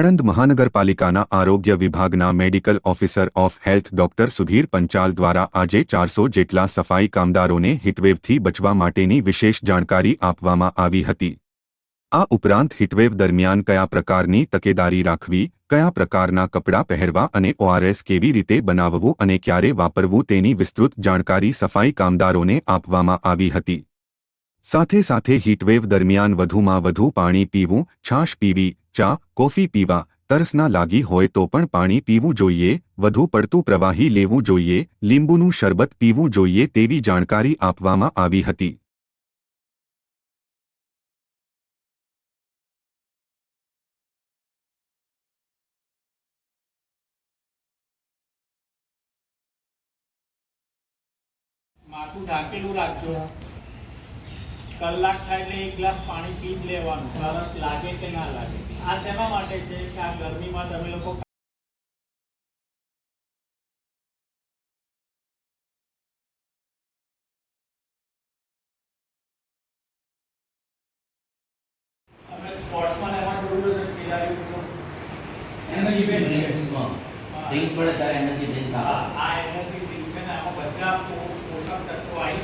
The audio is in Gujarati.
આણંદ મહાનગરપાલિકાના આરોગ્ય વિભાગના medical officer of health doctor Sudhir Panchal દ્વારા આજે ચારસો જેટલા સફાઈ કામદારોને હીટવેવથી બચવા માટેની વિશેષ જાણકારી આપવામાં આવી હતી. આ ઉપરાંત હીટવેવ દરમિયાન કયા પ્રકારની તકેદારી રાખવી, કયા પ્રકારના કપડાં પહેરવા અને ઓઆરએસ કેવી રીતે બનાવવું અને ક્યારે વાપરવું તેની વિસ્તૃત જાણકારી સફાઈ કામદારોને આપવામાં આવી હતી. સાથે સાથે હીટવેવ દરમિયાન વધુમાં વધુ પાણી પીવું, છાશ પીવી, ચા, કોફી પીવા, તરસના લાગી હોય તો પણ પાણી પીવું જોઈએ, વધુ પડતું પ્રવાહી લેવું જોઈએ, લીંબુનું શરબત પીવું જોઈએ તેવી જાણકારી આપવામાં આવી હતી. માથું ઢાંકેલું રાખજો. કલાક થાય એટલે એક ગ્લાસ પાણી પી જ લેવાનું તરસ લાગે કે ના લાગે? આ શેના માટે છે કે આ ગરમીમાં તમે લોકો એનર્જી ડ્રિંક્સમાં ડ્રિંક્સ પડે ત્યારે એનર્જી ડ્રિંક આ એનર્જી ડ્રિંક છે ને આમાં બધા પોષક તત્વો આવી